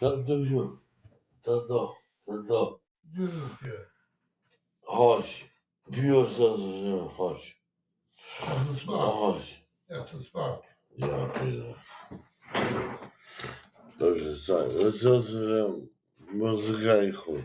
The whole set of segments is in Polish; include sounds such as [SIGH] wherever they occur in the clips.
Tatusiu, tato, tato, Nie, chodź. Piwo tatusiu, chodź. ja to No spać. chodź. Ja to spać. Ja pierdolę. Dobrze, tak. Że muzyka i chuj.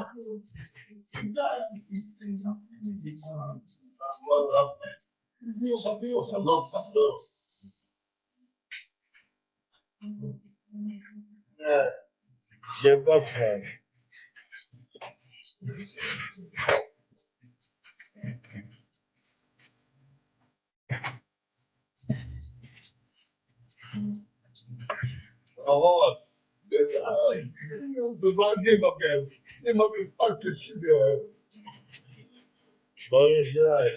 bawi, ksiądz się bawi, ty. Nie. Się bawię. Nie mogę, patrzeć siebie. Boję się dalej,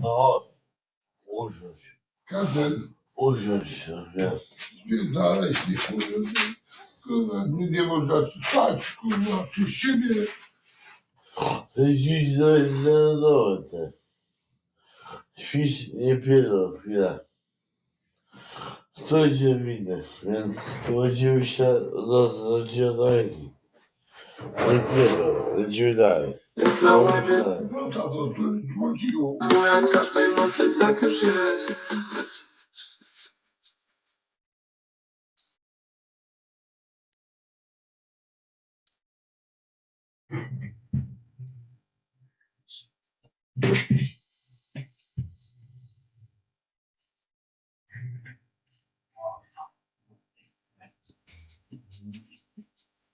No. Usiądź. Każdy Usiądź sobie. dalej się kurwa, kurwa, nie, nie można spać, kurwa, przez siebie. Ty dziś to jest narodowe, te. Śpisz, nie pierdol, chwilę. Stójcie winny, więc lecimy się do, dziadajki. Nie pierdol, lecimy dalej. No to to chodziło. Bo jak każdej nocy tak już jest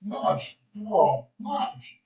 Masz, no, masz.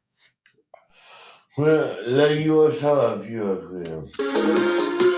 那有啥子啊？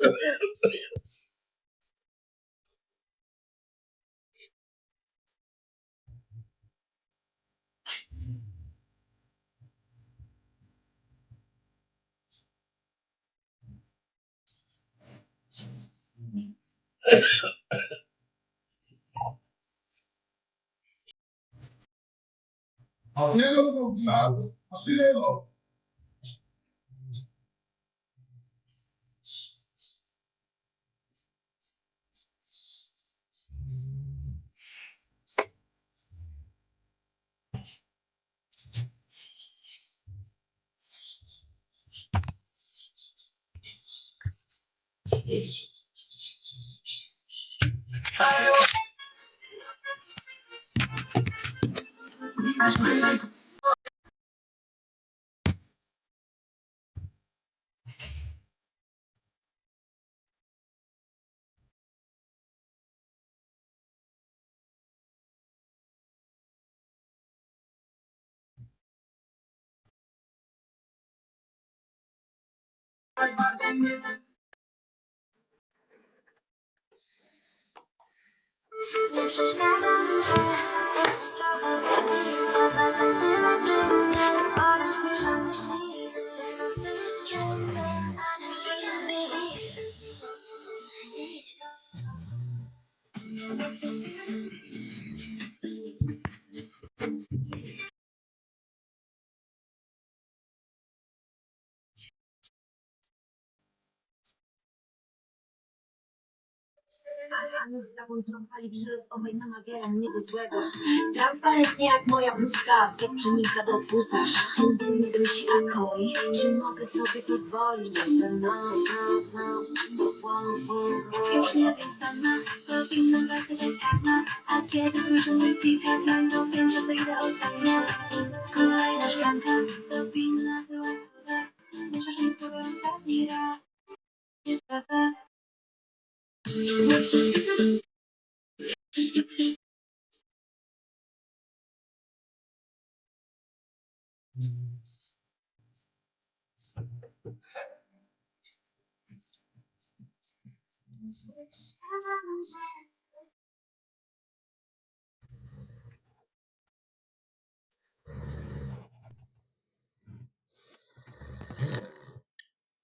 Yeah. [LAUGHS] kuję. A nie robią tak. A ty nie robią. Nie przeszkadza mi, że jesteś trochę blisko Dwa centymetry mnie o rozmierzającej szyi Tylko chcesz ciągle, a Ale z tobą złapali obaj namawiają mnie do złego. Transparentnie jak moja bluzka Wzrok przenika do płuca. Szachęty nie dusi, a koi. Czy mogę sobie pozwolić noc, noc, noc. Już nie wiem sama Powinnam wracać jak karma. A kiedy słyszę swój pikę To wiem, że to idę ostatnio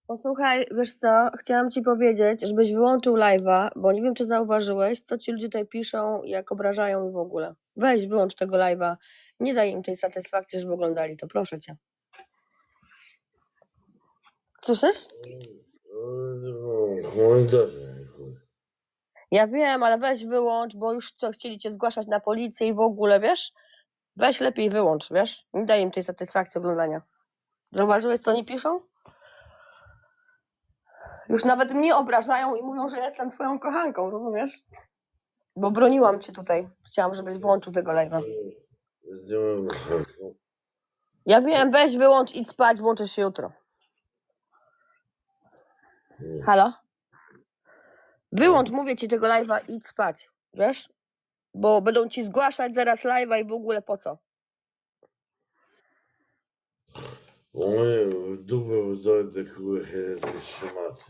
Posłuchaj, wiesz co, chciałam ci powiedzieć, żebyś wyłączył live'a, bo nie wiem, czy zauważyłeś, co ci ludzie tutaj piszą, jak obrażają w ogóle. Weź, wyłącz tego live'a. Nie daj im tej satysfakcji, żeby oglądali to, proszę cię. Słyszysz? Ja wiem, ale weź wyłącz, bo już co, chcieli cię zgłaszać na policję i w ogóle, wiesz? Weź lepiej wyłącz, wiesz? Nie daj im tej satysfakcji oglądania. Zauważyłeś, co oni piszą? Już nawet mnie obrażają i mówią, że jestem twoją kochanką, rozumiesz? Bo broniłam cię tutaj. Chciałam, żebyś włączył tego live'a. Ja wiem, weź wyłącz, idź spać, włączysz się jutro. Halo? Wyłącz, mówię ci tego live'a, idź spać, wiesz? Bo będą ci zgłaszać zaraz live'a i w ogóle po co? Moje w dupę te szmaty.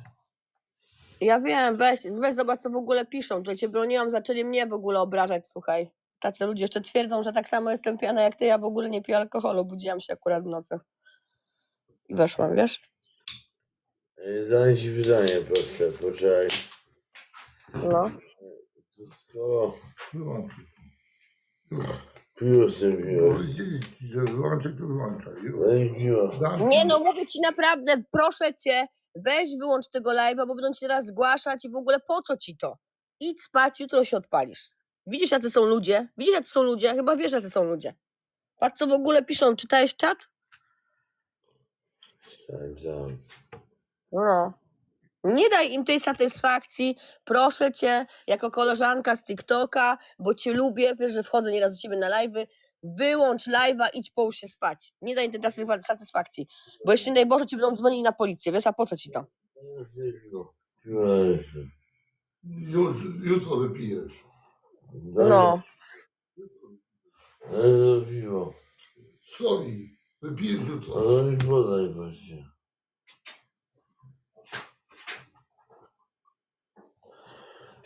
Ja wiem, weź, weź zobacz, co w ogóle piszą. Tutaj cię broniłam, zaczęli mnie w ogóle obrażać, słuchaj. Tacy ludzie jeszcze twierdzą, że tak samo jestem pijana jak ty, ja w ogóle nie piję alkoholu, budziłam się akurat w nocy. I weszłam, wiesz? Zadam ci pytanie proste, poczekaj. No. Skoro Wyłączyć. No, że to wyłączaj. daj piwo. Dam Nie ci- no, mówię ci naprawdę, proszę cię, weź wyłącz tego live'a, bo będą ci teraz zgłaszać i w ogóle po co ci to? Idź spać, jutro się odpalisz. Widzisz, jacy są ludzie? Widzisz, jacy są ludzie? Chyba wiesz, jacy są ludzie. Patrz, co w ogóle piszą. Czytałeś czat? Tak, tak. No. Nie daj im tej satysfakcji, proszę cię, jako koleżanka z TikToka, bo cię lubię, wiesz, że wchodzę nieraz do ciebie na live'y, wyłącz live'a, idź połóż się spać. Nie daj im tej satysfakcji, bo jeśli nie daj Boże ci będą dzwonili na policję, wiesz, a po co ci to? Jutro, jutro wypijesz. No. Jutro. Daj to piwo. Stoi. Wypijesz jutro. Ale mi podaj właśnie.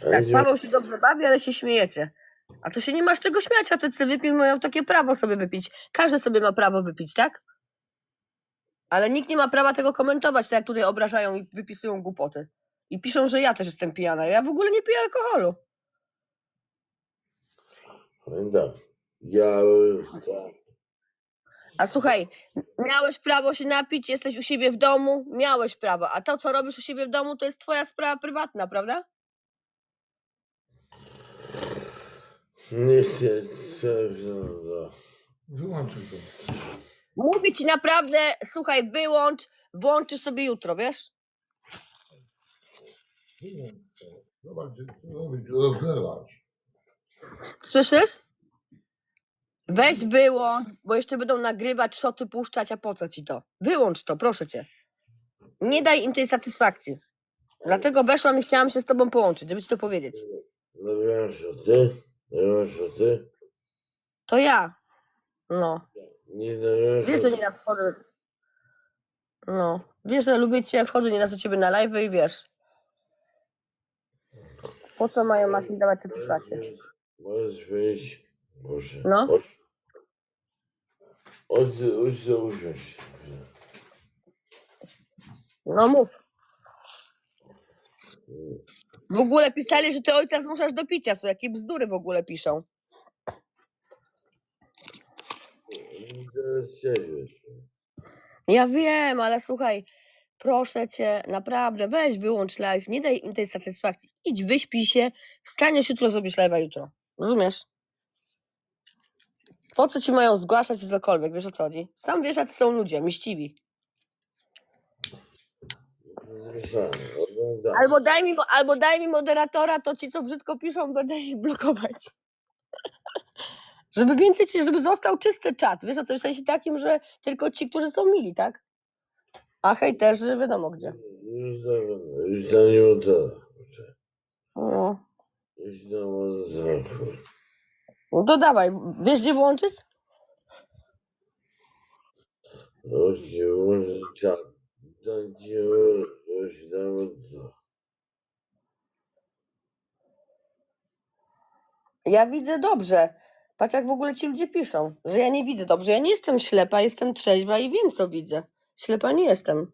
Tak, Paweł się dobrze bawi, ale się śmiejecie. A to się nie masz czego śmiać, facetcy wypił, mają takie prawo sobie wypić. Każdy sobie ma prawo wypić, tak? Ale nikt nie ma prawa tego komentować, tak jak tutaj obrażają i wypisują głupoty. I piszą, że ja też jestem pijana. Ja w ogóle nie piję alkoholu. Tak. Ja tak. A słuchaj, miałeś prawo się napić, jesteś u siebie w domu, miałeś prawo. A to, co robisz u siebie w domu, to jest twoja sprawa prywatna, prawda? Nie chcę. no, Wyłączę to. Mówię ci naprawdę, słuchaj, wyłącz, włączysz sobie jutro, wiesz? Wyłącz to. Zobacz, co robić. Rozlewać. Słyszysz? Weź wyłącz, bo jeszcze będą nagrywać, szoty puszczać, a po co ci to? Wyłącz to, proszę cię. Nie daj im tej satysfakcji. Dlatego weszłam i chciałam się z tobą połączyć, żeby ci to powiedzieć. Robiłem szoty. Robiłem szoty. To ja. No. Nie robiłem Wiesz, że nieraz wchodzę. No. Wiesz, że lubię cię, wchodzę nieraz do ciebie na live i wiesz. Po co mają masz mi dawać satysfakcję? Możesz powiedzieć. Boże. No. Chodź, chodź do usiąść. No mów. W ogóle pisali, że ty ojca zmuszasz do picia. Są jakie bzdury w ogóle piszą. Teraz. Ja wiem, ale słuchaj, proszę cię, naprawdę, weź wyłącz live, nie daj im tej satysfakcji. Idź, wyśpij się, wstaniesz jutro, zrobisz live'a jutro. Rozumiesz? Po co ci mają zgłaszać cokolwiek, wiesz o co chodzi? Sam wiesz, jacy są ludzie, miściwi. Oglądam. Albo daj mi, albo daj mi moderatora, to ci, co brzydko piszą, będę ich blokować. [LAUGHS] Żeby więcej, żeby został czysty czat. Wiesz o co, w sensie takim, że tylko ci, którzy są mili, tak? A hejterzy wiadomo gdzie. Już dawno, już nie odda. No. Już odda. No to dawaj, wiesz gdzie włączyć? No się może czas. Już odda. Ja widzę dobrze. Patrz jak w ogóle ci ludzie piszą, że ja nie widzę dobrze. Ja nie jestem ślepa, jestem trzeźwa i wiem co widzę. Ślepa nie jestem.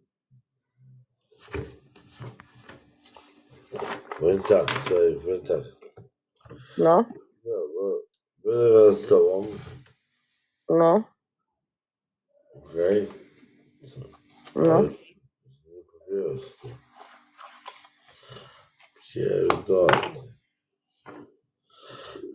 Powiem tak, słuchaj, powiem tak. No, No, bo będę raz z tobą, no, okej? no. Ale Prostu. Pierdolę.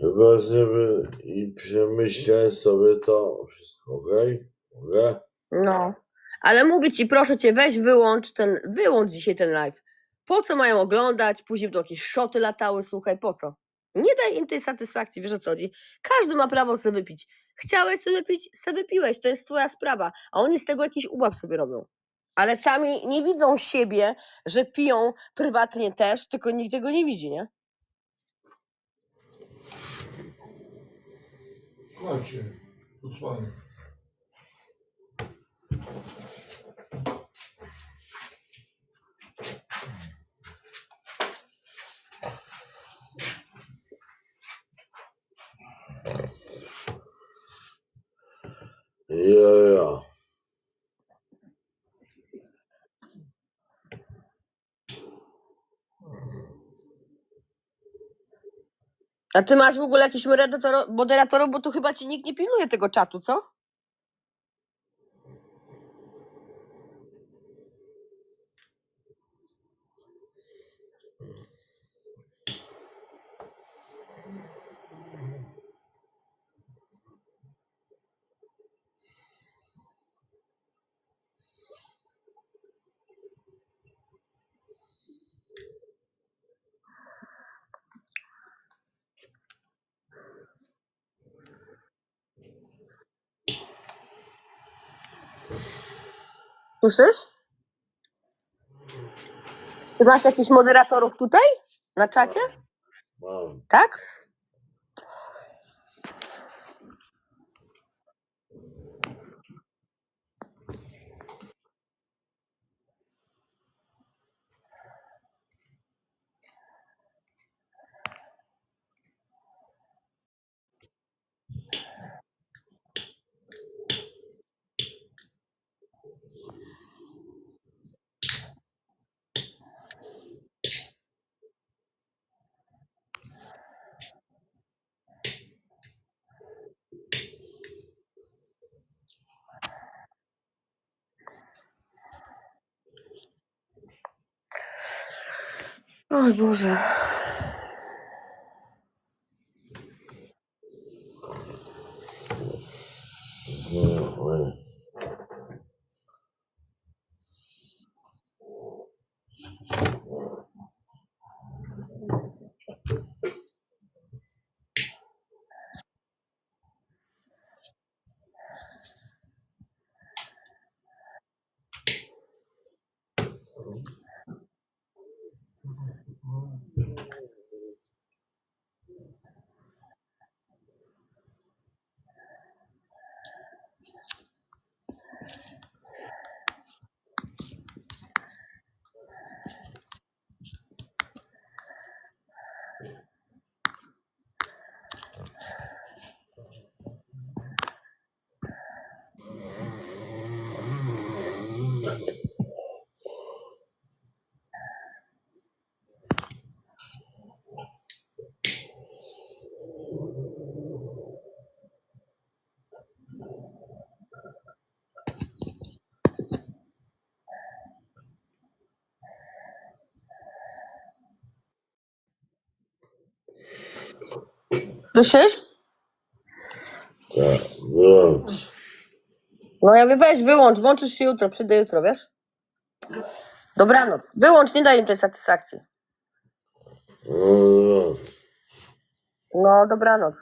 Chyba żeby i przemyślę sobie to wszystko, okej? Mogę? No, ale mówię ci, proszę cię, weź wyłącz ten, wyłącz dzisiaj ten live. Po co mają oglądać? Później będą jakieś szoty latały, słuchaj, po co? Nie daj im tej satysfakcji, wiesz o co chodzi? Każdy ma prawo sobie wypić. Chciałeś sobie wypić, sobie wypiłeś, to jest twoja sprawa, a oni z tego jakiś ubaw sobie robią. Ale sami nie widzą siebie, że piją prywatnie też, tylko nikt tego nie widzi, nie? Chodźcie, posłany. Ja, ja. A ty masz w ogóle jakiś moderator, moderatorów, bo tu chyba ci nikt nie pilnuje tego czatu, co? Słyszysz? Ty masz jakichś moderatorów tutaj? Na czacie? Mam. Tak? Oj Boże. Słyszysz? Tak, wyłącz. No ja mówię, weź, wyłącz, włączysz się jutro, przyjdę jutro, wiesz? Dobranoc. Wyłącz, nie daj im tej satysfakcji. No, wyłącz. No, dobranoc.